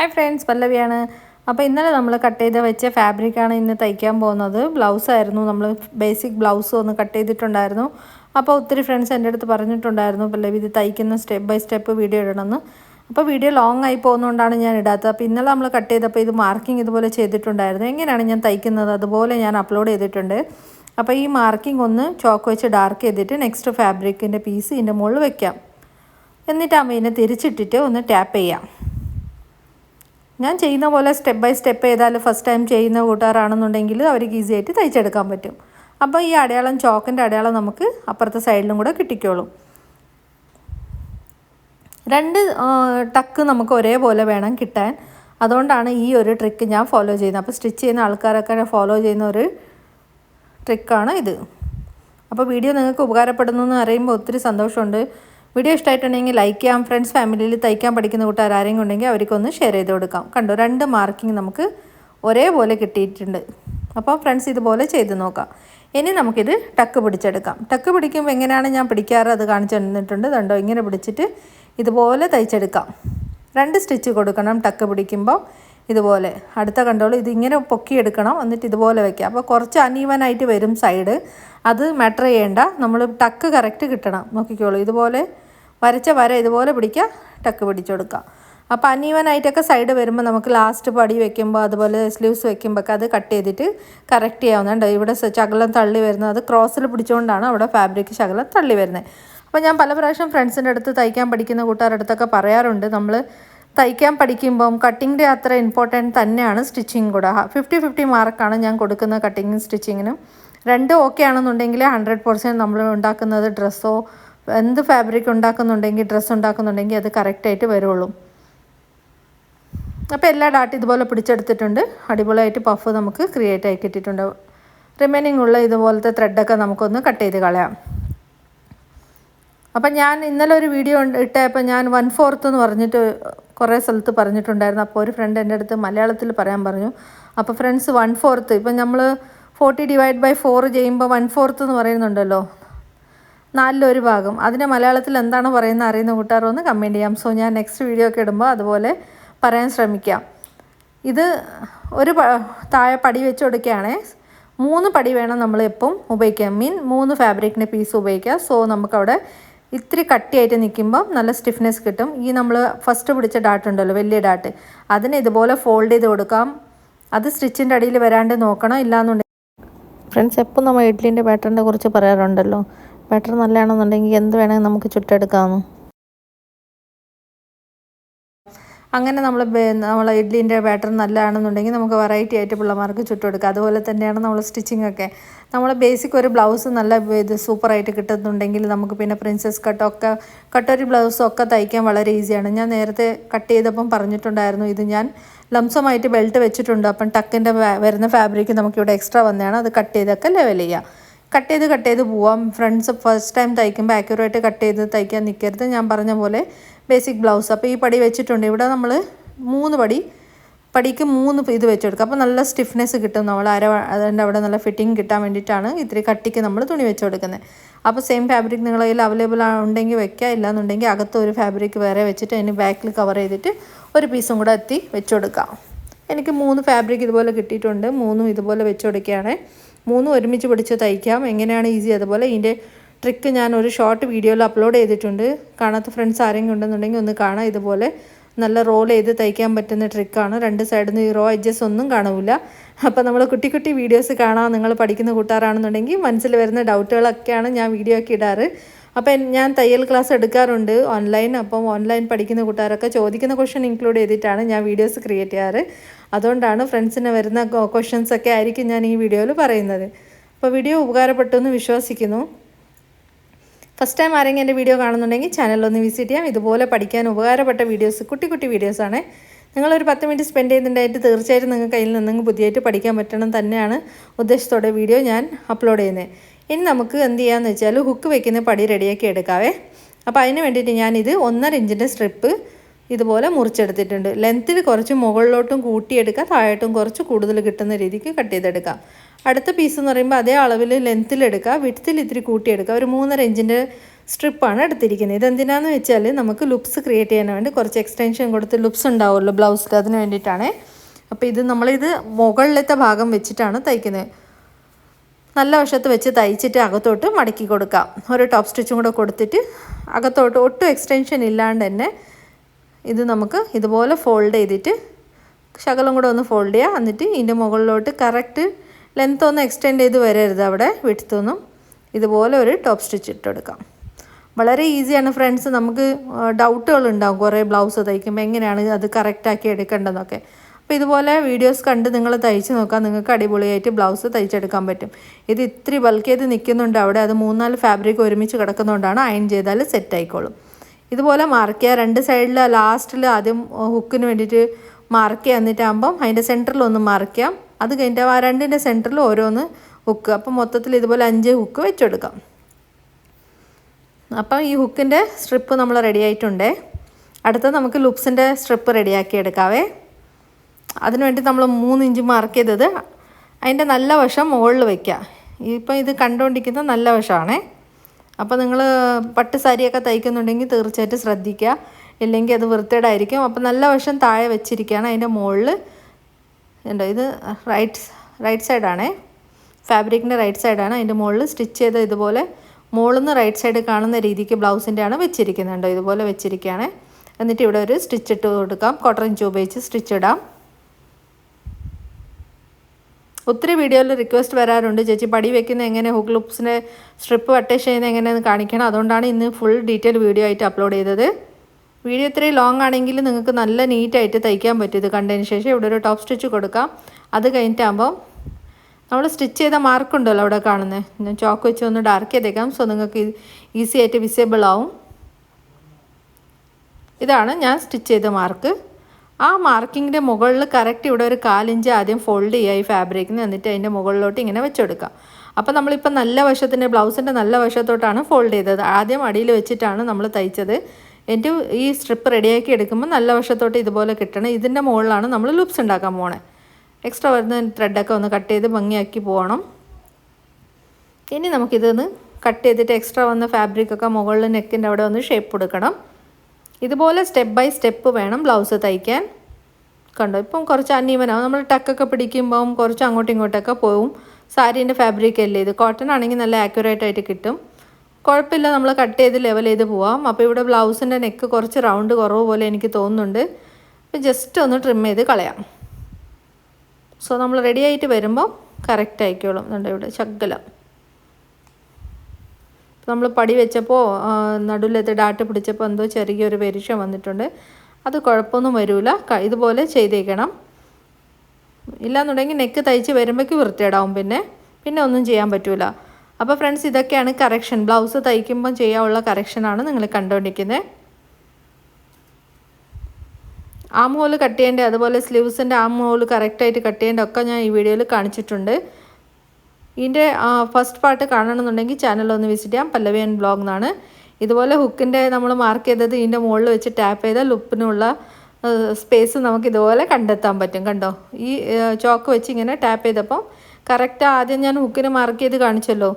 Hi friends പല്ലവിയാണ്. അപ്പോൾ ഇന്നലെ നമ്മൾ കട്ട് ചെയ്ത് വെച്ച ഫാബ്രിക്കാണ് ഇന്ന് തയ്ക്കാൻ പോകുന്നത്. ബ്ലൗസ് ആയിരുന്നു. നമ്മൾ ബേസിക് ബ്ലൗസ് ഒന്ന് കട്ട് ചെയ്തിട്ടുണ്ടായിരുന്നു. അപ്പോൾ ഒത്തിരി ഫ്രണ്ട്സ് എന്റെ അടുത്ത് പറഞ്ഞിട്ടുണ്ടായിരുന്നു പല്ലവി ഇത് തയ്ക്കുന്ന സ്റ്റെപ്പ് ബൈ സ്റ്റെപ്പ് വീഡിയോ ഇടണമെന്ന്. അപ്പോൾ വീഡിയോ ലോങ് ആയി പോകുന്നതുകൊണ്ടാണ് ഞാൻ ഇടാത്തത്. അപ്പോൾ ഇന്നലെ നമ്മൾ കട്ട് ചെയ്തപ്പോൾ ഇത് മാർക്കിംഗ് ഇതുപോലെ ചെയ്തിട്ടുണ്ടായിരുന്നു. എങ്ങനെയാണ് ഞാൻ തയ്ക്കുന്നത്? അതുപോലെ ഞാൻ അപ്ലോഡ് ചെയ്തിട്ടുണ്ട്. അപ്പോൾ ഈ മാർക്കിംഗ് ഒന്ന് ചോക്ക് വെച്ച് ഡാർക്ക് ചെയ്തിട്ട് നെക്സ്റ്റ് ഫാബ്രിക്കിന്റെ പീസ് ഇതിന്റെ മുകളിൽ വെക്കാം. അമ്മ ഇതിനെ തിരിച്ചിട്ടിട്ട് ഒന്ന് ടാപ്പ് ചെയ്യാം. ഞാൻ ചെയ്യുന്ന പോലെ സ്റ്റെപ്പ് ബൈ സ്റ്റെപ്പ് ചെയ്താൽ ഫസ്റ്റ് ടൈം ചെയ്യുന്ന കൂട്ടുകാരാണെന്നുണ്ടെങ്കിൽ അവർക്ക് ഈസി ആയിട്ട് തയ്ച്ചെടുക്കാൻ പറ്റും. അപ്പോൾ ഈ അടയാളം ചോക്കിന്റെ അടയാളം നമുക്ക് അപ്പുറത്തെ സൈഡിലും കൂടെ കിട്ടിക്കോളും. രണ്ട് ടക്ക് നമുക്ക് ഒരേപോലെ വേണം കിട്ടാൻ. അതുകൊണ്ടാണ് ഈ ഒരു ട്രിക്ക് ഞാൻ ഫോളോ ചെയ്യുന്നത്. അപ്പോൾ സ്റ്റിച്ച് ചെയ്യുന്ന ആൾക്കാരൊക്കെ ഫോളോ ചെയ്യുന്ന ഒരു ട്രിക്കാണ് ഇത്. അപ്പോൾ വീഡിയോ നിങ്ങൾക്ക് ഉപകാരപ്പെടുന്നു എന്ന് അറിയുമ്പോൾ ഒത്തിരി സന്തോഷമുണ്ട്. വീഡിയോ ഇഷ്ടമായിട്ടുണ്ടെങ്കിൽ ലൈക്ക് ചെയ്യാം. ഫ്രണ്ട്സ് ഫാമിലിയിൽ തയ്ക്കാൻ പഠിക്കുന്ന കൂട്ടുകാർ ആരെങ്കിലും ഉണ്ടെങ്കിൽ അവർക്കൊന്ന് ഷെയർ ചെയ്ത് കൊടുക്കാം. കണ്ടോ രണ്ട് മാർക്കിംഗ് നമുക്ക് ഒരേപോലെ കിട്ടിയിട്ടുണ്ട്. അപ്പോൾ ഫ്രണ്ട്സ് ഇതുപോലെ ചെയ്ത് നോക്കാം. ഇനി നമുക്കിത് ടക്ക് പിടിച്ചെടുക്കാം. ടക്ക് പിടിക്കുമ്പോൾ എങ്ങനെയാണ് ഞാൻ പിടിക്കാറ്? അത് കാണിച്ചു തന്നിട്ടുണ്ട്. കണ്ടോ ഇങ്ങനെ പിടിച്ചിട്ട് ഇതുപോലെ തയ്ച്ചെടുക്കാം. രണ്ട് സ്റ്റിച്ച് കൊടുക്കണം ടക്ക് പിടിക്കുമ്പോൾ ഇതുപോലെ. അടുത്ത കണ്ടോളൂ ഇതിങ്ങനെ പൊക്കിയെടുക്കണം എന്നിട്ട് ഇതുപോലെ വെക്കുക അപ്പോൾ കുറച്ച് അനീവനായിട്ട് വരും സൈഡ് അത് മാറ്റർ ചെയ്യേണ്ട. നമ്മൾ ടക്ക് കറക്റ്റ് കിട്ടണം. നോക്കിക്കോളൂ ഇതുപോലെ വരച്ച വര ഇതുപോലെ പിടിക്കുക ടക്ക് പിടിച്ചെടുക്കുക അപ്പോൾ അനീവനായിട്ടൊക്കെ സൈഡ് വരുമ്പോൾ നമുക്ക് ലാസ്റ്റ് പടി വെക്കുമ്പോൾ അതുപോലെ സ്ലീവ്സ് വെക്കുമ്പോൾ അത് കട്ട് ചെയ്തിട്ട് കറക്റ്റ് ചെയ്യാവുന്നുണ്ട് ഇവിടെ ശകലം തള്ളി വരുന്നത്. അത് ക്രോസിൽ പിടിച്ചുകൊണ്ടാണ് അവിടെ ഫാബ്രിക് ശകലം തള്ളി വരുന്നത് അപ്പോൾ ഞാൻ പല പ്രാവശ്യം ഫ്രണ്ട്സിന്റെ അടുത്ത് തയ്ക്കാൻ പഠിക്കുന്ന കൂട്ടുകാരുടെ അടുത്തൊക്കെ പറയാറുണ്ട്. നമ്മൾ തയ്ക്കാൻ പഠിക്കുമ്പം കട്ടിങ്ങിന്റെ അത്ര ഇമ്പോർട്ടന്റ് തന്നെയാണ് സ്റ്റിച്ചിങ് കൂടെ. ഫിഫ്റ്റി ഫിഫ്റ്റി മാർക്കാണ് ഞാൻ കൊടുക്കുന്ന കട്ടിങ്ങും സ്റ്റിച്ചിങ്ങിനും രണ്ടും ഓക്കെ ആണെന്നുണ്ടെങ്കിൽ ഹൺഡ്രഡ് പെർസെന്റ് നമ്മൾ ഉണ്ടാക്കുന്നത് ഡ്രസ്സോ എന്ത് ഫാബ്രിക് ഉണ്ടാക്കുന്നുണ്ടെങ്കിൽ ഡ്രസ്സ് ഉണ്ടാക്കുന്നുണ്ടെങ്കിൽ അത് കറക്റ്റായിട്ട് വരുള്ളൂ. അപ്പോൾ എല്ലാ ഡാട്ട് ഇതുപോലെ പിടിച്ചെടുത്തിട്ടുണ്ട്. അടിപൊളിയായിട്ട് പഫ് നമുക്ക് ക്രിയേറ്റ് ആയി കിട്ടിയിട്ടുണ്ട്. റിമൈനിങ് ഉള്ള ഇതുപോലത്തെ ത്രെഡൊക്കെ നമുക്കൊന്ന് കട്ട് ചെയ്ത് കളയാം. അപ്പം ഞാൻ ഇന്നലെ ഒരു വീഡിയോ ഇട്ടപ്പോൾ ഞാൻ വൺ ഫോർത്ത് എന്ന് പറഞ്ഞിട്ട് കുറേ സ്ഥലത്ത് പറഞ്ഞിട്ടുണ്ടായിരുന്നു. അപ്പോൾ ഒരു ഫ്രണ്ട് എന്റെ അടുത്ത് മലയാളത്തിൽ പറയാൻ പറഞ്ഞു. അപ്പോൾ ഫ്രണ്ട്സ് വൺ ഫോർത്ത് ഇപ്പം നമ്മൾ ഫോർട്ടി ഡിവൈഡ് ബൈ ഫോർ ചെയ്യുമ്പോൾ വൺ ഫോർത്ത് എന്ന് പറയുന്നുണ്ടല്ലോ. നാലിലൊരു ഭാഗം. അതിനെ മലയാളത്തിൽ എന്താണ് പറയുന്നത് അറിയുന്ന കൂട്ടുകാർ ഒന്ന് കമന്റ് ചെയ്യാം. സോ ഞാൻ നെക്സ്റ്റ് വീഡിയോ ഒക്കെ ഇടുമ്പോൾ അതുപോലെ പറയാൻ ശ്രമിക്കാം. ഇത് ഒരു താഴെ പടി വെച്ച് കൊടുക്കുകയാണേ. മൂന്ന് പടി വേണം നമ്മൾ എപ്പം ഉപയോഗിക്കാം മീൻ മൂന്ന് ഫാബ്രിക്കിന്റെ പീസ് ഉപയോഗിക്കാം. സോ നമുക്കവിടെ ഇത്തിരി കട്ടിയായിട്ട് നിൽക്കുമ്പോൾ നല്ല സ്റ്റിഫ്നെസ് കിട്ടും. ഈ നമ്മൾ ഫസ്റ്റ് പിടിച്ച ഡാട്ട് ഉണ്ടല്ലോ വലിയ ഡാട്ട് അതിന് ഇതുപോലെ ഫോൾഡ് ചെയ്ത് കൊടുക്കാം. അത് സ്റ്റിച്ചിന്റെ അടിയിൽ വരാണ്ട് നോക്കണം. ഇല്ലാന്നുണ്ടെങ്കിൽ ഫ്രണ്ട്സ് എപ്പോൾ നമ്മൾ ഇഡ്ലിന്റെ പാറ്റേണിനെ കുറിച്ച് പറയാറുണ്ടല്ലോ? ബാറ്റർ നല്ലതാണെന്നുണ്ടെങ്കിൽ എന്ത് വേണമെങ്കിൽ നമുക്ക് ചുട്ടെടുക്കാമെന്ന് അങ്ങനെ നമ്മൾ നമ്മൾ ഇഡ്ലിന്റെ ബാറ്റർ നല്ലതാണെന്നുണ്ടെങ്കിൽ നമുക്ക് വെറൈറ്റി ആയിട്ട് പിള്ളമാർക്ക് ചുട്ടെടുക്കാം. അതുപോലെ തന്നെയാണ് നമ്മൾ സ്റ്റിച്ചിങ് ഒക്കെ. നമ്മൾ ബേസിക് ഒരു ബ്ലൗസ് നല്ല ഇത് സൂപ്പറായിട്ട് കിട്ടുന്നുണ്ടെങ്കിൽ നമുക്ക് പിന്നെ പ്രിൻസസ് കട്ടൊക്കെ കട്ടൊരു ബ്ലൗസൊക്കെ തയ്ക്കാൻ വളരെ ഈസിയാണ് ഞാൻ നേരത്തെ കട്ട് ചെയ്തപ്പം പറഞ്ഞിട്ടുണ്ടായിരുന്നു ഇത് ഞാൻ ലംസമായിട്ട് ബെൽറ്റ് വെച്ചിട്ടുണ്ട്. അപ്പം ടക്കിന്റെ വരുന്ന ഫാബ്രിക് നമുക്കിവിടെ എക്സ്ട്രാ വന്നതാണ്. അത് കട്ട് ചെയ്തൊക്കെ ലെവൽ ചെയ്യുക കട്ട് ചെയ്ത് കട്ട് ചെയ്ത് പോവാം. ഫ്രണ്ട്സ് ഫസ്റ്റ് ടൈം തയ്ക്കുമ്പോൾ ആക്യുറേറ്റ് കട്ട് ചെയ്ത് തയ്ക്കാൻ നിൽക്കരുത് ഞാൻ പറഞ്ഞ പോലെ ബേസിക് ബ്ലൗസ് അപ്പോൾ ഈ പടി വെച്ചിട്ടുണ്ട്. ഇവിടെ നമ്മൾ മൂന്ന് പടി പടിക്ക് മൂന്ന് ഇത് വെച്ചെടുക്കുക അപ്പോൾ നല്ല സ്റ്റിഫ്നെസ് കിട്ടും നമ്മൾ അര അതിന്റെ അവിടെ നല്ല ഫിറ്റിംഗ് കിട്ടാൻ വേണ്ടിയിട്ടാണ് ഇത്തിരി കട്ടിക്ക് നമ്മൾ തുണി വെച്ച് കൊടുക്കുന്നത് അപ്പോൾ സെയിം ഫാബ്രിക് നിങ്ങളുടെ കയ്യിൽ അവൈലബിൾ ഉണ്ടെങ്കിൽ വെക്കുക ഇല്ലാന്നുണ്ടെങ്കിൽ അകത്ത് ഒരു ഫാബ്രിക് വേറെ വെച്ചിട്ട് അതിന് ബാക്കിൽ കവർ ചെയ്തിട്ട് ഒരു പീസും കൂടെ എത്തി വെച്ച് കൊടുക്കാം എനിക്ക് മൂന്ന് ഫാബ്രിക് ഇതുപോലെ കിട്ടിയിട്ടുണ്ട്. മൂന്നും ഇതുപോലെ വെച്ച് കൊടുക്കുകയാണ് മൂന്നും ഒരുമിച്ച് പിടിച്ച് തയ്ക്കാം. എങ്ങനെയാണ് ഈസി അതുപോലെ ഇതിന്റെ ട്രിക്ക് ഞാൻ ഒരു ഷോർട്ട് വീഡിയോയിൽ അപ്ലോഡ് ചെയ്തിട്ടുണ്ട്. കാണാത്ത ഫ്രണ്ട്സ് ആരെങ്കിലും ഉണ്ടെന്നുണ്ടെങ്കിൽ ഒന്ന് കാണാം. ഇതുപോലെ നല്ല റോൾ ചെയ്ത് തയ്ക്കാൻ പറ്റുന്ന ട്രിക്കാണ് രണ്ട് സൈഡിൽ നിന്ന് ഈ റോ എഡ്ജസ് ഒന്നും കാണില്ല അപ്പോൾ നമ്മൾ കുട്ടി കുട്ടി വീഡിയോസ് കാണാം. നിങ്ങൾ പഠിക്കുന്ന കൂട്ടാറാണെന്നുണ്ടെങ്കിൽ മനസ്സിൽ വരുന്ന ഡൗട്ടുകളൊക്കെയാണ് ഞാൻ വീഡിയോ ഒക്കെ ഇടാറ്. അപ്പം ഞാൻ തയ്യൽ ക്ലാസ് എടുക്കാറുണ്ട് ഓൺലൈൻ അപ്പം ഓൺലൈൻ പഠിക്കുന്ന കൂട്ടുകാരൊക്കെ ചോദിക്കുന്ന ക്വസ്റ്റ്യൻ ഇൻക്ലൂഡ് ചെയ്തിട്ടാണ് ഞാൻ വീഡിയോസ് ക്രിയേറ്റ് ചെയ്യാറ്. അതുകൊണ്ടാണ് ഫ്രണ്ട്സിന് വരുന്ന ക്വസ്റ്റ്യൻസ് ഒക്കെ ആയിരിക്കും ഞാൻ ഈ വീഡിയോയിൽ പറയുന്നത്. അപ്പോൾ വീഡിയോ ഉപകാരപ്പെട്ടു എന്ന് വിശ്വസിക്കുന്നു. ഫസ്റ്റ് ടൈം ആരെങ്കിലും എന്റെ വീഡിയോ കാണുന്നുണ്ടെങ്കിൽ ചാനലൊന്ന് വിസിറ്റ് ചെയ്യാം. ഇതുപോലെ പഠിക്കാൻ ഉപകാരപ്പെട്ട വീഡിയോസ് കുട്ടി കുട്ടി വീഡിയോസാണ് നിങ്ങളൊരു പത്ത് മിനിറ്റ് സ്പെൻഡ് ചെയ്യുന്നുണ്ടായിട്ട് തീർച്ചയായിട്ടും നിങ്ങൾക്ക് കയ്യിൽ നിന്നെങ്കിൽ പുതിയതായിട്ട് പഠിക്കാൻ പറ്റണം തന്നെയാണ് ഉദ്ദേശത്തോടെ വീഡിയോ ഞാൻ അപ്ലോഡ് ചെയ്യുന്നത് ഇനി നമുക്ക് എന്ത് ചെയ്യാമെന്ന് വെച്ചാൽ ഹുക്ക് വെക്കുന്ന പടി റെഡിയാക്കി എടുക്കാവേ. അപ്പോൾ അതിന് വേണ്ടിയിട്ട് ഞാനിത് ഒന്നര ഇഞ്ചിന്റെ സ്ട്രിപ്പ് ഇതുപോലെ മുറിച്ചെടുത്തിട്ടുണ്ട്. ലെങ്ത്തിൽ കുറച്ച് മുകളിലോട്ടും കൂട്ടിയെടുക്കാം താഴോട്ടും കുറച്ച് കൂടുതൽ കിട്ടുന്ന രീതിക്ക് കട്ട് ചെയ്തെടുക്കാം. അടുത്ത പീസ് എന്ന് പറയുമ്പോൾ അതേ അളവിൽ ലെങ്ത്തിലെടുക്കുക വിട്ടത്തിൽ ഇത്തിരി കൂട്ടിയെടുക്കുക ഒരു മൂന്നര ഇഞ്ചിന്റെ സ്ട്രിപ്പാണ് എടുത്തിരിക്കുന്നത്. ഇതെന്തിനാന്ന് വെച്ചാൽ നമുക്ക് ലുപ്സ് ക്രിയേറ്റ് ചെയ്യാൻ വേണ്ടി കുറച്ച് എക്സ്റ്റൻഷൻ കൊടുത്ത് ലുപ്സ് ഉണ്ടാവുമല്ലോ ബ്ലൗസിൽ അതിന് വേണ്ടിയിട്ടാണ്. അപ്പോൾ ഇത് നമ്മളിത് മുകളിലത്തെ ഭാഗം വെച്ചിട്ടാണ് തയ്ക്കുന്നത്. നല്ല വശത്ത് വെച്ച് തയ്ച്ചിട്ട് അകത്തോട്ട് മടക്കി കൊടുക്കാം. ഒരു ടോപ്പ് സ്റ്റിച്ചും കൂടെ കൊടുത്തിട്ട് അകത്തോട്ട് ഒട്ടും എക്സ്റ്റൻഷൻ ഇല്ലാണ്ട് തന്നെ ഇത് നമുക്ക് ഇതുപോലെ ഫോൾഡ് ചെയ്തിട്ട് ശകലം കൂടെ ഒന്ന് ഫോൾഡ് ചെയ്യുക എന്നിട്ട് ഇതിന്റെ മുകളിലോട്ട് കറക്റ്റ് ലെങ്ത് ഒന്ന് എക്സ്റ്റെൻഡ് ചെയ്ത് വരരുത് അവിടെ വിടുത്തൊന്നും ഇതുപോലെ ഒരു ടോപ്പ് സ്റ്റിച്ച് ഇട്ടെടുക്കാം. വളരെ ഈസിയാണ് ഫ്രണ്ട്സ് നമുക്ക് ഡൗട്ടുകൾ ഉണ്ടാകും കുറേ ബ്ലൗസ് തയ്ക്കുമ്പോൾ എങ്ങനെയാണ് അത് കറക്റ്റാക്കി എടുക്കേണ്ടതെന്നൊക്കെ. അപ്പോൾ ഇതുപോലെ വീഡിയോസ് കണ്ട് നിങ്ങൾ തയ്ച്ച് നോക്കാം. നിങ്ങൾക്ക് അടിപൊളിയായിട്ട് ബ്ലൗസ് തയ്ച്ചെടുക്കാൻ പറ്റും. ഇത് ഇത്തിരി ബൾക്ക് ചെയ്ത് നിൽക്കുന്നുണ്ട്. അവിടെ അത് മൂന്നാൽ ഫാബ്രിക് ഒരുമിച്ച് കിടക്കുന്നതുകൊണ്ടാണ് അയൺ ചെയ്താൽ സെറ്റ് ആയിക്കോളും. ഇതുപോലെ മാർക്ക് ചെയ്യുക. രണ്ട് സൈഡിൽ ലാസ്റ്റിൽ ആദ്യം ഹുക്കിന് വേണ്ടിയിട്ട് മാർക്ക് ചെയ്യുക. എന്നിട്ടാകുമ്പം അതിന്റെ സെന്ററിൽ ഒന്ന് മാർക്ക് ചെയ്യാം. അത് കഴിഞ്ഞിട്ട് ആ രണ്ടിന്റെ സെന്ററിൽ ഓരോന്ന് ഹുക്ക് അപ്പം മൊത്തത്തിൽ ഇതുപോലെ അഞ്ച് ഹുക്ക് വെച്ചെടുക്കാം. അപ്പം ഈ ഹുക്കിന്റെ സ്ട്രിപ്പ് നമ്മൾ റെഡി ആയിട്ടുണ്ടേ. അടുത്ത നമുക്ക് ലുപ്സിന്റെ സ്ട്രിപ്പ് റെഡിയാക്കി എടുക്കാവേ. അതിനുവേണ്ടി നമ്മൾ മൂന്ന് ഇഞ്ച് മാർക്ക് ചെയ്തത്. അതിന്റെ നല്ല വശം മുകളിൽ വയ്ക്കുക ഇപ്പം ഇത് കണ്ടുകൊണ്ടിരിക്കുന്ന നല്ല വശമാണേ അപ്പോൾ നിങ്ങൾ പട്ട് സാരിയൊക്കെ തയ്ക്കുന്നുണ്ടെങ്കിൽ തീർച്ചയായിട്ടും ശ്രദ്ധിക്കുക ഇല്ലെങ്കിൽ അത് വൃത്തികേടായിരിക്കും. അപ്പോൾ നല്ല വശം താഴെ വെച്ചിരിക്കുകയാണ് അതിന്റെ മുകളിൽ ഉണ്ടോ ഇത് റൈറ്റ് റൈറ്റ് സൈഡാണേ ഫാബ്രിക്കിന്റെ റൈറ്റ് സൈഡാണ് അതിന്റെ മുകളിൽ സ്റ്റിച്ച് ചെയ്ത ഇതുപോലെ മുകളിൽ നിന്ന് റൈറ്റ് സൈഡ് കാണുന്ന രീതിക്ക് ബ്ലൗസിന്റെ ആണ് വെച്ചിരിക്കുന്നുണ്ടോ ഇതുപോലെ വെച്ചിരിക്കുകയാണ് എന്നിട്ട് ഇവിടെ ഒരു സ്റ്റിച്ച് ഇട്ട് കൊടുക്കാം. കോട്ടൺ ഇഞ്ച് ഉപയോഗിച്ച് സ്റ്റിച്ച് ഇടാം. ഒത്തിരി വീഡിയോയിൽ റിക്വസ്റ്റ് വരാറുണ്ട്. ചേച്ചി പടി വെക്കുന്ന എങ്ങനെ ഹുക്ക് ലുപ്സിന്റെ സ്ട്രിപ്പ് അറ്റാച്ച് ചെയ്യുന്നത് എങ്ങനെയെന്ന് കാണിക്കണം. അതുകൊണ്ടാണ് ഇന്ന് ഫുൾ ഡീറ്റെയിൽ വീഡിയോ ആയിട്ട് അപ്ലോഡ് ചെയ്തത്. വീഡിയോ ഇത്രയും ലോങ് ആണെങ്കിൽ നിങ്ങൾക്ക് നല്ല നീറ്റായിട്ട് തയ്ക്കാൻ പറ്റും ഇത് കണ്ടതിന് ശേഷം. ഇവിടെ ഒരു ടോപ്പ് സ്റ്റിച്ച് കൊടുക്കാം. അത് കഴിഞ്ഞിട്ടാകുമ്പോൾ നമ്മൾ സ്റ്റിച്ച് ചെയ്ത മാർക്ക് ഉണ്ടല്ലോ അവിടെ കാണുന്നത്. ഞാൻ ചോക്ക് വെച്ച് ഒന്ന് ഡാർക്ക് ചെയ്തേക്കാം. സോ നിങ്ങൾക്ക് ഈസി ആയിട്ട് വിസിബിൾ ആവും. ഇതാണ് ഞാൻ സ്റ്റിച്ച് ചെയ്ത മാർക്ക് ആ മാർക്കിങ്ങിന്റെ മുകളിൽ കറക്റ്റ് ഇവിടെ ഒരു കാലിഞ്ച് ആദ്യം ഫോൾഡ് ചെയ്യുക ഈ ഫാബ്രിക്കിന് എന്നിട്ട് അതിന്റെ മുകളിലോട്ട് ഇങ്ങനെ വെച്ചെടുക്കാം. അപ്പോൾ നമ്മളിപ്പോൾ നല്ല വശത്തിന്റെ ബ്ലൗസിന്റെ നല്ല വശത്തോട്ടാണ് ഫോൾഡ് ചെയ്തത്. ആദ്യം അടിയിൽ വെച്ചിട്ടാണ് നമ്മൾ തയ്ച്ചത്. എന്റെ ഈ സ്ട്രിപ്പ് റെഡിയാക്കി എടുക്കുമ്പോൾ നല്ല വശത്തോട്ട് ഇതുപോലെ കിട്ടണം. ഇതിന്റെ മുകളിലാണ് നമ്മൾ ലുപ്സ് ഉണ്ടാക്കാൻ പോണേ. എക്സ്ട്രാ വരുന്ന ത്രെഡൊക്കെ ഒന്ന് കട്ട് ചെയ്ത് ഭംഗിയാക്കി പോകണം. ഇനി നമുക്കിതൊന്ന് കട്ട് ചെയ്തിട്ട് എക്സ്ട്രാ വന്ന ഫാബ്രിക്കൊക്കെ മുകളിൽ നെക്കിന്റെ അവിടെ ഒന്ന് ഷേപ്പ് കൊടുക്കണം. ഇതുപോലെ സ്റ്റെപ്പ് ബൈ സ്റ്റെപ്പ് വേണം ബ്ലൗസ് തയ്ക്കാൻ. കണ്ടോ? ഇപ്പം കുറച്ച് അനീവനാവും നമ്മൾ ടക്കൊക്കെ പിടിക്കുമ്പം കുറച്ച് അങ്ങോട്ടും ഇങ്ങോട്ടൊക്കെ പോവും. സാരീന്റെ ഫാബ്രിക് അല്ലേ? ഇത് കോട്ടൺ ആണെങ്കിൽ നല്ല ആക്യുറേറ്റ് ആയിട്ട് കിട്ടും. കുഴപ്പമില്ല നമ്മൾ കട്ട് ചെയ്ത് ലെവൽ ചെയ്ത് പോവാം. അപ്പോൾ ഇവിടെ ബ്ലൗസിന്റെ നെക്ക് കുറച്ച് റൗണ്ട് കുറവ് പോലെ എനിക്ക് തോന്നുന്നുണ്ട്. അപ്പോൾ ജസ്റ്റ് ഒന്ന് ട്രിം ചെയ്ത് കളയാം. സോ നമ്മൾ റെഡി ആയിട്ട് വരുമ്പോൾ കറക്റ്റ് ആയിക്കോളും. ഇവിടെ? ശകലം. നമ്മൾ പടി വെച്ചപ്പോൾ നടുവിലത്തെ ഡാട്ട് പിടിച്ചപ്പോൾ എന്തോ ചെറിയൊരു പെരുഷം വന്നിട്ടുണ്ട്. അത് കുഴപ്പമൊന്നും വരില്ല ഇതുപോലെ ചെയ്തേക്കണം. ഇല്ലാന്നുണ്ടെങ്കിൽ നെക്ക് തയ്ച്ച് വരുമ്പോഴേക്ക് വൃത്തിയിടാവും പിന്നെ. പിന്നെ ഒന്നും ചെയ്യാൻ പറ്റില്ല അപ്പോൾ ഫ്രണ്ട്സ് ഇതൊക്കെയാണ് കറക്ഷൻ ബ്ലൗസ് തയ്ക്കുമ്പം ചെയ്യാനുള്ള കറക്ഷനാണ് നിങ്ങൾ കണ്ടുകൊണ്ടിരിക്കുന്നത് ആം ഹോൾ കട്ട് ചെയ്യേണ്ട അതുപോലെ സ്ലീവ്സിന്റെ ആം ഹോൾ കറക്റ്റായിട്ട് കട്ട് ചെയ്യേണ്ട ഒക്കെ ഞാൻ ഈ വീഡിയോയിൽ കാണിച്ചിട്ടുണ്ട്. ഇതിന്റെ ഫസ്റ്റ് പാർട്ട് കാണണമെന്നുണ്ടെങ്കിൽ ചാനലൊന്ന് വിസിറ്റ് ചെയ്യാം. പല്ലവിയൻ ബ്ലോഗ് എന്നാണ് ഇതുപോലെ ഹുക്കിന്റെ നമ്മൾ മാർക്ക് ചെയ്തത് ഇതിന്റെ മുകളിൽ വെച്ച് ടാപ്പ് ചെയ്താൽ ലുപ്പിനുള്ള സ്പേസ് നമുക്ക് ഇതുപോലെ കണ്ടെത്താൻ പറ്റും. കണ്ടോ? ഈ ചോക്ക് വെച്ച് ഇങ്ങനെ ടാപ്പ് ചെയ്തപ്പം കറക്റ്റ് ആദ്യം ഞാൻ ഹുക്കിന് മാർക്ക് ചെയ്ത് കാണിച്ചല്ലോ.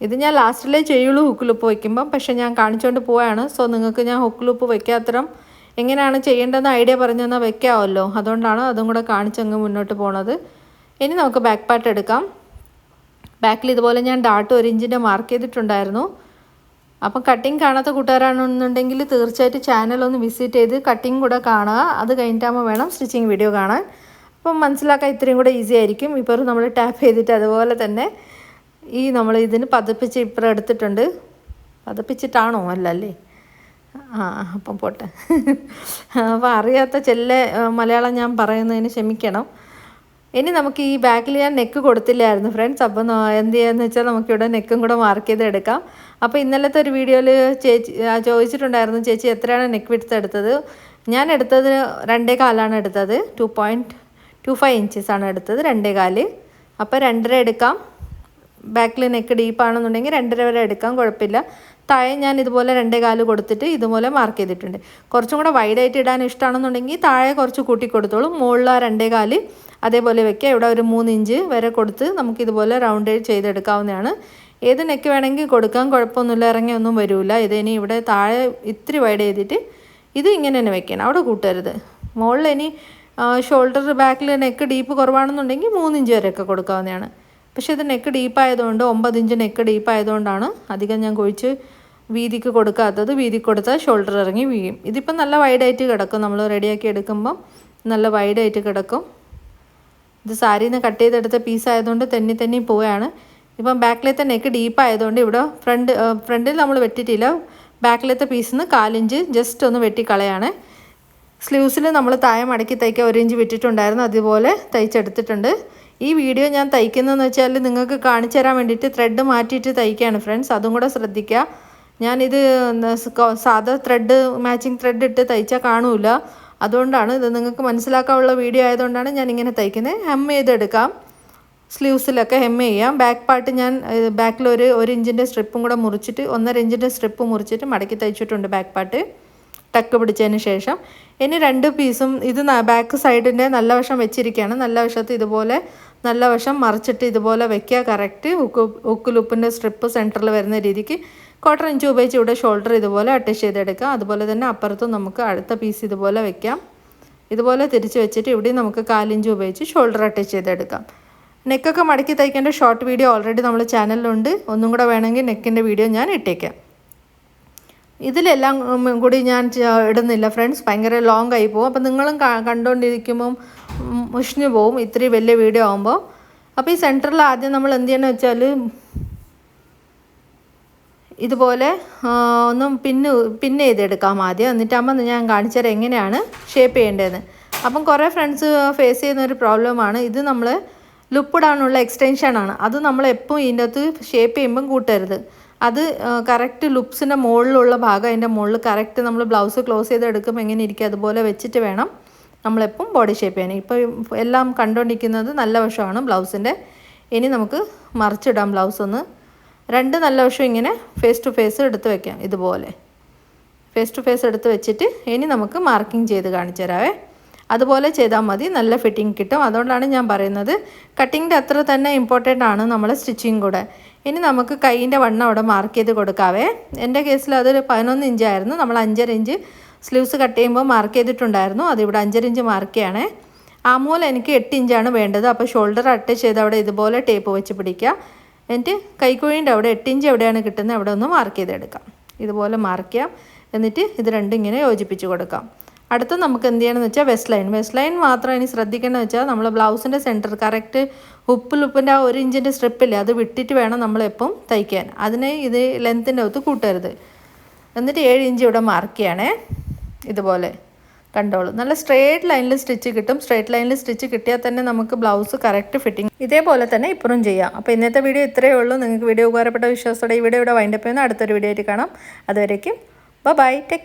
ഇത് ഞാൻ ലാസ്റ്റിലേ ചെയ്യുള്ളൂ ഹുക്ക് ലുപ്പ് വയ്ക്കുമ്പം പക്ഷേ ഞാൻ കാണിച്ചുകൊണ്ട് പോവുകയാണ് സോ നിങ്ങൾക്ക് ഞാൻ ഹുക്ക് ലുപ്പ് വയ്ക്കാത്തരം എങ്ങനെയാണ് ചെയ്യേണ്ടതെന്ന് ഐഡിയ പറഞ്ഞു തന്നാൽ വെക്കാമല്ലോ അതുകൊണ്ടാണ് അതും കൂടെ കാണിച്ചങ്ങ് മുന്നോട്ട് പോണത്. ഇനി നമുക്ക് ബാക്ക് പാർട്ട് എടുക്കാം. ബാക്കിൽ ഇതുപോലെ ഞാൻ ഡാട്ട് ഒരു ഇഞ്ചിന്റെ മാർക്ക് ചെയ്തിട്ടുണ്ടായിരുന്നു. അപ്പം കട്ടിങ് കാണാത്ത കൂട്ടുകാരാണെന്നുണ്ടെങ്കിൽ തീർച്ചയായിട്ടും ചാനൽ ഒന്ന് വിസിറ്റ് ചെയ്ത് കട്ടിങ് കൂടെ കാണുക. അത് കഴിഞ്ഞിട്ടാകുമ്പോൾ വേണം സ്റ്റിച്ചിങ് വീഡിയോ കാണാൻ. അപ്പം മനസ്സിലാക്കാൻ ഇത്രയും കൂടെ ഈസി ആയിരിക്കും. ഇപ്പോൾ നമ്മൾ ടാപ്പ് ചെയ്തിട്ട് അതുപോലെ തന്നെ ഈ നമ്മൾ ഇതിന് പതപ്പിച്ച് ഇപ്പുറം എടുത്തിട്ടുണ്ട്. പതപ്പിച്ചിട്ടാണോ അല്ലല്ലേ? ആ അപ്പം പോട്ടെ. അപ്പോൾ അറിയാത്ത ചെല്ല മലയാളം ഞാൻ പറയുന്നതിന് ക്ഷമിക്കണം. ഇനി നമുക്ക് ഈ ബാക്കിൽ ഞാൻ നെക്ക് കൊടുത്തില്ലായിരുന്നു ഫ്രണ്ട്സ് അപ്പം എന്ത് ചെയ്യാന്ന് വെച്ചാൽ നമുക്കിവിടെ നെക്കും കൂടെ മാർക്ക് ചെയ്ത് എടുക്കാം അപ്പോൾ ഇന്നലത്തെ ഒരു വീഡിയോയിൽ ചേച്ചി ചോദിച്ചിട്ടുണ്ടായിരുന്നു ചേച്ചി എത്രയാണ് നെക്ക് വിടുത്ത് എടുത്തത്? ഞാൻ എടുത്തത് രണ്ടേ കാലാണ് എടുത്തത്. Two point two five inches ആണ് എടുത്തത് രണ്ടേ കാൽ. അപ്പോൾ രണ്ടര എടുക്കാം. ബാക്കിൽ നെക്ക് ഡീപ്പാണെന്നുണ്ടെങ്കിൽ രണ്ടര വരെ എടുക്കാം കുഴപ്പമില്ല. താഴെ ഞാൻ ഇതുപോലെ രണ്ടേ കാൽ കൊടുത്തിട്ട് ഇതുപോലെ മാർക്ക് ചെയ്തിട്ടുണ്ട്. കുറച്ചും കൂടെ വൈഡായിട്ട് ഇടാൻ ഇഷ്ടമാണെന്നുണ്ടെങ്കിൽ താഴെ കുറച്ച് കൂട്ടി കൊടുത്തോളും. മുകളിൽ ആ രണ്ടേ കാൽ അതേപോലെ വെക്കുക. ഇവിടെ ഒരു മൂന്ന് ഇഞ്ച് വരെ കൊടുത്ത് നമുക്ക് ഇതുപോലെ റൗണ്ട് ചെയ്തെടുക്കാവുന്നതാണ്. ഏത് നെക്ക് വേണമെങ്കിൽ കൊടുക്കാൻ കുഴപ്പമൊന്നുമില്ല. ഇറങ്ങി ഒന്നും വരില്ല ഇതിനി ഇവിടെ താഴെ ഇത്തിരി വൈഡ് ചെയ്തിട്ട് ഇത് ഇങ്ങനെ തന്നെ വെക്കണം. അവിടെ കൂട്ടരുത്. മുകളിൽ ഇനി ഷോൾഡർ ബാക്കിൽ നെക്ക് ഡീപ്പ് കുറവാണെന്നുണ്ടെങ്കിൽ മൂന്നിഞ്ച് വരെയൊക്കെ കൊടുക്കാവുന്നതാണ്. പക്ഷേ ഇത് നെക്ക് ഡീപ്പായതുകൊണ്ട് ഒമ്പത് ഇഞ്ച് നെക്ക് ഡീപ്പായതുകൊണ്ടാണ് അധികം ഞാൻ കുഴിച്ച് വീതിക്ക് കൊടുക്കാത്തത്. വീതി കൊടുത്താൽ ഷോൾഡർ ഇറങ്ങി വീഴും. ഇതിപ്പം നല്ല വൈഡായിട്ട് കിടക്കും. നമ്മൾ റെഡിയാക്കി എടുക്കുമ്പം നല്ല വൈഡായിട്ട് കിടക്കും. ഇത് സാരിയിൽ നിന്ന് കട്ട് ചെയ്തെടുത്ത പീസ് ആയതുകൊണ്ട് തെന്നി തെന്നി പോവുകയാണ് ഇപ്പം ബാക്കിലത്തെ നെക്ക് ഡീപ്പ് ആയതുകൊണ്ട് ഇവിടെ ഫ്രണ്ട് ഫ്രണ്ടിൽ നമ്മൾ വെട്ടിയിട്ടില്ല ബാക്കിലത്തെ പീസിൽ നിന്ന് കാലിഞ്ച് ജസ്റ്റ് ഒന്ന് വെട്ടിക്കളയാണ്. സ്ലീവ്സിൽ നമ്മൾ താഴെ മടക്കി തയ്ക്കാൻ ഒരു ഇഞ്ച് വിട്ടിട്ടുണ്ടായിരുന്നു. അതുപോലെ തയ്ച്ചെടുത്തിട്ടുണ്ട്. ഈ വീഡിയോ ഞാൻ തയ്ക്കുന്നതെന്ന് വെച്ചാൽ നിങ്ങൾക്ക് കാണിച്ചു തരാൻ വേണ്ടിയിട്ട് ത്രെഡ് മാറ്റിയിട്ട് തയ്ക്കുകയാണ് ഫ്രണ്ട്സ് അതും കൂടെ ശ്രദ്ധിക്കുക. ഞാനിത് സാധാ ത്രെഡ് മാച്ചിങ് ത്രെഡ് ഇട്ട് തയ്ച്ചാൽ കാണൂല. അതുകൊണ്ടാണ് ഇത് നിങ്ങൾക്ക് മനസ്സിലാക്കാനുള്ള വീഡിയോ ആയതുകൊണ്ടാണ് ഞാൻ ഇങ്ങനെ തയ്ക്കുന്നത് ഹെം ചെയ്തെടുക്കാം. സ്ലീവ്സിലൊക്കെ ഹെം ചെയ്യാം. ബാക്ക് പാർട്ട് ഞാൻ ബാക്കിൽ ഒരു ഒരു ഇഞ്ചിന്റെ സ്ട്രിപ്പും കൂടെ മുറിച്ചിട്ട് ഒന്നര ഇഞ്ചിന്റെ സ്ട്രിപ്പ് മുറിച്ചിട്ട് മടക്കി തയ്ച്ചിട്ടുണ്ട് ബാക്ക് പാർട്ട് ടക്ക് പിടിച്ചതിന് ശേഷം. ഇനി രണ്ട് പീസും ഇത് ബാക്ക് സൈഡിന്റെ നല്ല വശം വെച്ചിരിക്കുകയാണ്. നല്ല വശത്ത് ഇതുപോലെ നല്ല വശം മറിച്ചിട്ട് ഇതുപോലെ വെക്കുക. കറക്റ്റ് ഉക്ക് ഉക്കുലുപ്പിന്റെ സ്ട്രിപ്പ് സെന്ററിൽ വരുന്ന രീതിക്ക് ക്വാർട്ടർ ഇഞ്ച് ഉപയോഗിച്ച് ഇവിടെ ഷോൾഡർ ഇതുപോലെ അറ്റാച്ച് ചെയ്തെടുക്കാം. അതുപോലെ തന്നെ അപ്പുറത്തും നമുക്ക് അടുത്ത പീസ് ഇതുപോലെ വെക്കാം. ഇതുപോലെ തിരിച്ച് വെച്ചിട്ട് ഇവിടെയും നമുക്ക് കാലിഞ്ച് ഉപയോഗിച്ച് ഷോൾഡർ അറ്റാച്ച് ചെയ്തെടുക്കാം. നെക്കൊക്കെ മടക്കി തയ്ക്കേണ്ട ഷോർട്ട് വീഡിയോ ഓൾറെഡി നമ്മൾ ചാനലിലുണ്ട് ഒന്നും കൂടെ വേണമെങ്കിൽ നെക്കിന്റെ വീഡിയോ ഞാൻ ഇട്ടേക്കാം. ഇതിലെല്ലാം കൂടി ഞാൻ ഇടുന്നില്ല ഫ്രണ്ട്സ്. ഭയങ്കര ലോങ് ആയി പോകും. അപ്പം നിങ്ങളും കണ്ടുകൊണ്ടിരിക്കുമ്പം മുഷിഞ്ഞു പോവും. ഇത്രയും വലിയ വീഡിയോ ആകുമ്പോൾ അപ്പോൾ ഈ സെന്ററിൽ ആദ്യം നമ്മൾ എന്ത് ചെയ്യണമെന്ന് വെച്ചാൽ ഇതുപോലെ ഒന്നും പിന്ന് പിന്നെ ചെയ്തെടുക്കാം ആദ്യം. എന്നിട്ടാകുമ്പോൾ ഞാൻ കാണിച്ചു തരാം എങ്ങനെയാണ് ഷേപ്പ് ചെയ്യേണ്ടതെന്ന്. അപ്പം കുറേ ഫ്രണ്ട്സ് ഫേസ് ചെയ്യുന്ന ഒരു പ്രോബ്ലമാണ് ഇത് നമ്മൾ ലുപ്പിടാനുള്ള എക്സ്റ്റൻഷനാണ് അത് നമ്മൾ എപ്പോഴും ഇതിന്റെ അകത്ത് ഷേപ്പ് ചെയ്യുമ്പം കൂട്ടരുത്. അത് കറക്റ്റ് ലുപ്സിന്റെ മുകളിലുള്ള ഭാഗം അതിന്റെ മുകളിൽ കറക്റ്റ് നമ്മൾ ബ്ലൗസ് ക്ലോസ് ചെയ്ത് എടുക്കുമ്പോൾ എങ്ങനെ ഇരിക്കും അതുപോലെ വെച്ചിട്ട് വേണം നമ്മളെപ്പം ബോഡി ഷേപ്പ് ചെയ്യാൻ. ഇപ്പോൾ എല്ലാം കണ്ടുകൊണ്ടിരിക്കുന്നത് നല്ല വശമാണ് ബ്ലൗസിന്റെ ഇനി നമുക്ക് മറിച്ചിടാം ബ്ലൗസ് ഒന്ന്. രണ്ട് നല്ല വശം ഇങ്ങനെ ഫേസ് ടു ഫേസ് എടുത്ത് വെക്കാം ഇതുപോലെ. ഫേസ് ടു ഫേസ് എടുത്ത് വെച്ചിട്ട് ഇനി നമുക്ക് മാർക്കിംഗ് ചെയ്ത് കാണിച്ചു തരാവേ. അതുപോലെ ചെയ്താൽ മതി. നല്ല ഫിറ്റിംഗ് കിട്ടും. അതുകൊണ്ടാണ് ഞാൻ പറയുന്നത്. കട്ടിങ്ങിന്റെ അത്ര തന്നെ ഇമ്പോർട്ടന്റ് ആണ് നമ്മൾ സ്റ്റിച്ചിങ് കൂടെ. ഇനി നമുക്ക് കൈയിന്റെ വണ്ണം അവിടെ മാർക്ക് ചെയ്ത് കൊടുക്കാവേ. എന്റെ കേസിൽ അതൊരു പതിനൊന്ന് ഇഞ്ചായിരുന്നു നമ്മൾ അഞ്ചര ഇഞ്ച് സ്ലീവ്സ് കട്ട് ചെയ്യുമ്പോൾ മാർക്ക് ചെയ്തിട്ടുണ്ടായിരുന്നു. അതിവിടെ അഞ്ചര ഇഞ്ച് മാർക്ക് ചെയ്യണേ. ആമൂല എനിക്ക് എട്ട് ഇഞ്ചാണ് വേണ്ടത്. അപ്പോൾ ഷോൾഡർ അറ്റാച്ച് ചെയ്ത് അവിടെ ഇതുപോലെ ടേപ്പ് വെച്ച് പിടിക്കുക. എന്നിട്ട് കൈക്കുഴിന്റെ അവിടെ എട്ട് ഇഞ്ച് എവിടെയാണ് കിട്ടുന്നത്? അവിടെ ഒന്ന് മാർക്ക് ചെയ്തെടുക്കാം. ഇതുപോലെ മാർക്ക് ചെയ്യാം. എന്നിട്ട് ഇത് രണ്ടും ഇങ്ങനെ യോജിപ്പിച്ച് കൊടുക്കാം. അടുത്ത നമുക്ക് എന്ത് ചെയ്യണമെന്ന് വെച്ചാൽ വെസ്റ്റ് ലൈൻ വെസ്റ്റ് ലൈൻ മാത്രം ഇനി ശ്രദ്ധിക്കേണ്ടത് വെച്ചാൽ നമ്മൾ ബ്ലൗസിന്റെ സെന്റർ കറക്റ്റ് ഉപ്പ് ലുപ്പിന്റെ ആ ഒരു ഇഞ്ചിന്റെ സ്ട്രിപ്പില്ലേ അത് വിട്ടിട്ട് വേണം നമ്മളെപ്പം തയ്ക്കാൻ. അതിന് ഇത് ലെങ്ത്തിന്റെ അകത്ത് കൂട്ടരുത്. എന്നിട്ട് ഏഴ് ഇഞ്ച് ഇവിടെ മാർക്ക് ചെയ്യണേ. ഇതുപോലെ. കണ്ടോളൂ. നല്ല സ്ട്രേറ്റ് ലൈനിൽ സ്റ്റിച്ച് കിട്ടും. സ്ട്രേറ്റ് ലൈനിൽ സ്റ്റിച്ച് കിട്ടിയാൽ തന്നെ നമുക്ക് ബ്ലൗസ് കറക്റ്റ് ഫിറ്റിംഗ് ഇതേപോലെ തന്നെ ഇപ്പുറം ചെയ്യാം. അപ്പോൾ ഇന്നത്തെ വീഡിയോ ഇത്രയേ ഉള്ളൂ. നിങ്ങൾക്ക് വീഡിയോ ഉപകാരപ്പെട്ട വിശ്വാസത്തോടെ ഈ വീഡിയോ ഇവിടെ വൈൻഡപ്പ് ചെയ്യുന്ന അടുത്തൊരു വീഡിയോ ആയിട്ട് കാണാം. അതുവരേക്കും ബൈ ടേക്ക്